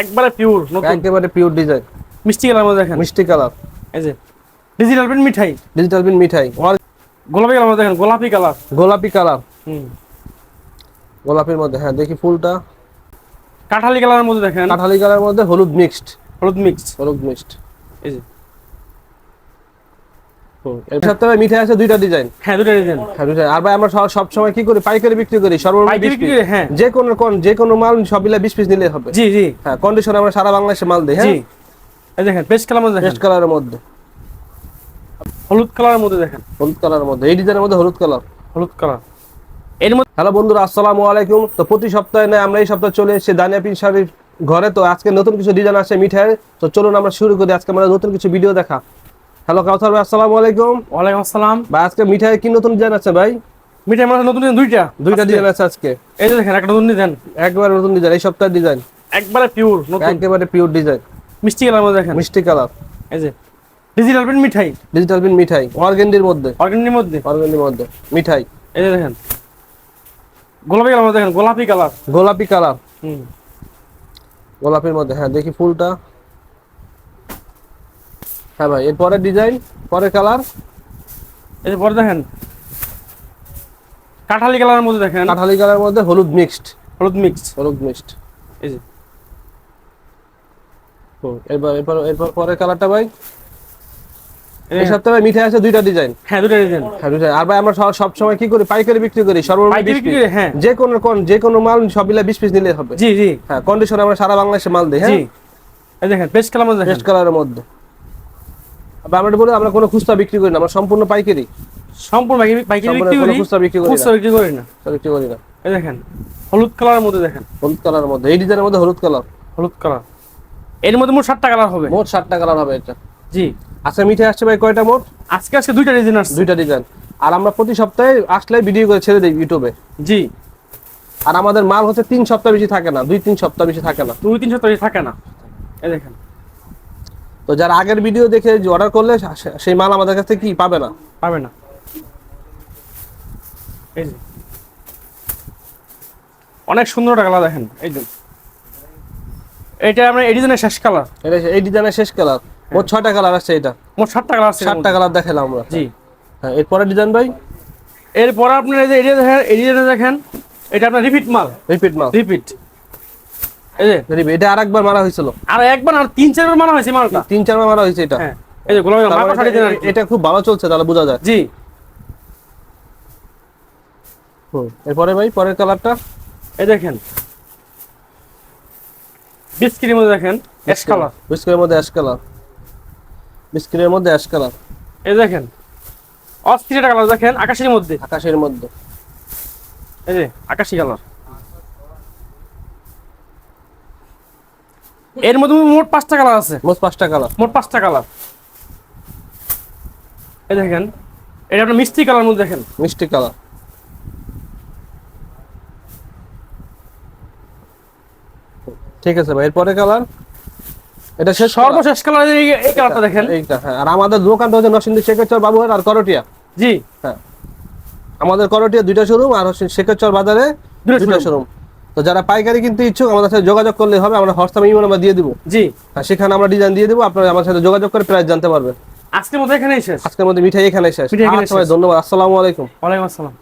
একবারে পিওর নতুন। একবারে পিওর ডিজাইন মিষ্টি কালার মধ্যে দেখেন। মিষ্টি কালার। এই যে ডিজিটাল প্রিন্ট মিঠাই। ডিজিটাল বিন মিঠাই। গোলাপি কালার মধ্যে দেখেন গোলাপি কালার। গোলাপি কালার। হুম। গোলাপির মধ্যে হ্যাঁ দেখি ফুলটা। কাঠালি কালারের মধ্যে দেখেন। কাঠালি কালারের মধ্যে হলুদ মিক্সড হলুদ মিক্সড হলুদ মিক্সড এই যে। এর সাথে ভাই মিঠাই আছে দুইটা ডিজাইন হ্যাঁ ডিজাইন হ্যাঁ দুইটা। আর ভাই আমরা সব সময় কি করি? পাইকারি বিক্রি করি সর্বনিম্ন বিক্রি হ্যাঁ। যে কোনো কোন যে কোনো মাল সব মিলে 20 পিস নিলে হবে। জি জি। হ্যাঁ কন্ডিশন আমরা সারা বাংলাদেশে মাল দিই হ্যাঁ? এই দেখেন পেস্ট কালার মধ্যে দেখেন। পেস্ট কালারের মধ্যে। হলুদ কালারের মধ্যে দেখেন। হলুদ কালারের মধ্যে। এই ডিজাইনের মধ্যে হলুদ কালার হলুদ কালারের মধ্যে হ্যালো বন্ধুরা আসসালামু আলাইকুম। তো প্রতি সপ্তাহে নয় আমরা এই সপ্তাহে চলে এসেছি দানিয়া পিন শাড়ির ঘরে। তো আজকে নতুন কিছু ডিজাইন আছে মিঠাই। তো চলুন আমরা শুরু করি। আজকে আমরা নতুন কিছু ভিডিও দেখা। হ্যালো কাউসার ভাই? আসসালামু আলাইকুম। ওয়ালাইকুম আসসালাম। ভাই আজকে মিঠাই কি নতুন ডিজাইন আছে ভাই? মিঠাই মাছ নতুন দুইটা। দুইটা ডিজাইন আছে আজকে। এই দেখেন একটা নতুন ডিজাইন। একবারে নতুন ডিজাইন এই সপ্তাহের ডিজাইন। একবারে পিওর নতুন। একেবারে পিওর ডিজাইন। মিষ্টি কালার মধ্যে দেখেন। মিষ্টি কালার। এই যে ডিজিটাল প্রিন্ট মিঠাই। ডিজিটাল বিন মিঠাই অর্গেন্ডির মধ্যে। অর্গানিকের মধ্যে। অর্গেন্ডির মধ্যে মিঠাই। এই যে দেখেন গোলাপি কালার মধ্যে দেখেন গোলাপি কালার। গোলাপি কালার। হুম। গোলাপির মধ্যে হ্যাঁ দেখি ফুলটা। হ্যাঁ ভাই এরপরে ডিজাইন পরে কালার এই পরে দেখেন কাঠালি কালারের মধ্যে দেখেন। কাঠালি কালারের মধ্যে হলুদ মিক্সড হলুদ হলুদ মিক্সড এই যে। এরপর এরপর এরপর পরের কালারটা ভাই? এই এই সপ্তাহে মিঠাই আছে দুইটা ডিজাইন হ্যাঁ ডিজাইন হ্যাঁ দুইটা। আর ভাই আমরা সব- সব সময় কি করি? পাইকারি বিক্রি করি সর্বনিম্ন বিক্রি হ্যাঁ। যে কোনো কোন যে কোনো মাল সব মিলে 20 পিস নিলে হবে। জি জি। হ্যাঁ কন্ডিশন আমরা সারা বাংলাদেশে মাল দিই জি। হ্যাঁ এই দেখেন পেস্ট কালার মধ্যে পেস্ট কালারের মধ্যে। আমরা বলি আমরা কোনো খুচরা বিক্রি করি না আমরা সম্পূর্ণ পাইকারি। সম্পূর্ণ পাইকারি বিক্রি করি খুচরা বিক্রি করি খুচরা না বিক্রি করি না। বিক্রি করি না। এই দেখেন হলুদ কালারের মধ্যে দেখেন। হলুদ কালারের মধ্যে এই ডিজাইনের মধ্যে হলুদ কালার। হলুদ কালার। এর মধ্যে মোট সাতটা কালার হবে। মোট ষাটটা কালার হবে এটা। জি। আচ্ছা মিঠাই আসছে ভাই কয়টা মোট? আজকে আজকে দুইটা ডিজাইন আসছে। দুইটা ডিজাইন আর আমরা প্রতি সপ্তাহে আসলে ভিডিও করে ছেড়ে দিই ইউটিউবে জি। আর আমাদের মাল হচ্ছে তিন সপ্তাহ বেশি থাকে না দুই তিন সপ্তাহ বেশি থাকে না। দুই তিন সপ্তাহ বেশি থাকে না। এই দেখেন। তো যারা আগের ভিডিও দেখে অর্ডার করলে সেই মাল আমাদের কাছে কি পাবে না? পাবে না। এই যে। অনেক সুন্দর একটা কালার দেখেন। এই যে। এটা আমরা এই ডিজাইনের শেষ কালার এটা এই ডিজাইনের শেষ কালার মোট ছয়টা কালার আছে এটা। মোট সাতটা কালার আছে সাতটা কালার দেখালাম আমরা। জি। হ্যাঁ এরপরে ডিজাইন ভাই? এরপর আপনার এই যে এরিয়া দেখেন এরিয়া দেখেন এটা আপনার রিপিট মাল। রিপিট মাল। রিপিট এটা আরেকবার মারা হয়েছিল। আর একবার আর তিন চারবার হয়েছে মালটা? তিন চারবার মারা হয়েছে এটা। হ্যাঁ এই যে গোলাপি তারপরে মাপা দেন এটা- খুব ভালো চলছে তাহলে বোঝা যায়। জি। এরপরে ভাই পরের কালারটা? এই দেখেন। বিস্কিটের মধ্যে দেখেন অ্যাশ কালার বিস্কুটের মধ্যে অ্যাশ কালার বিস্কুটের মধ্যে অ্যাশ কালার এই দেখেন অস্থির কালার দেখেন আকাশের মধ্যে। আকাশের মধ্যে। এই যে আকাশি কালার এর মধ্যে মোট পাঁচটা কালার আছে। মোট পাঁচটা কালার। মোট পাঁচটা কালার। এই দেখেন এটা আপনার মিষ্টি কালার মধ্যে দেখেন। মিষ্টি কালার। ঠিক আছে ভাই এরপরে কালার? এটা শেষ? সর্বশেষ কালার এই কালারটা দেখেন। এইটা হ্যাঁ। আর আমাদের দোকানটা হচ্ছে নরসিংদী শেখেরচর বাবুহাট আর করটিয়া। জি। হ্যাঁ। আমাদের করটিয়া দুইটা শোরুম আর শেখেরচর বাজারে দুইটা শোরুম তো যারা পাইকারি কিনতে ইচ্ছুক আমাদের সাথে যোগাযোগ করলে হবে। আমরা হোয়াটসঅ্যাপ ইমেল আমরা দিয়ে দিব। জি। হ্যাঁ সেখানে আমরা ডিজাইন দিয়ে দেবো আপনারা আমার সাথে যোগাযোগ করে প্রাইস জানতে পারবেন। আজকের মতো এখানেই শেষ। আজকের মধ্যে মিঠাই শেষ। এখানেই আচ্ছা শেষ। ধন্যবাদ আসসালামু আলাইকুম। ওয়ালাইকুম আসসালাম।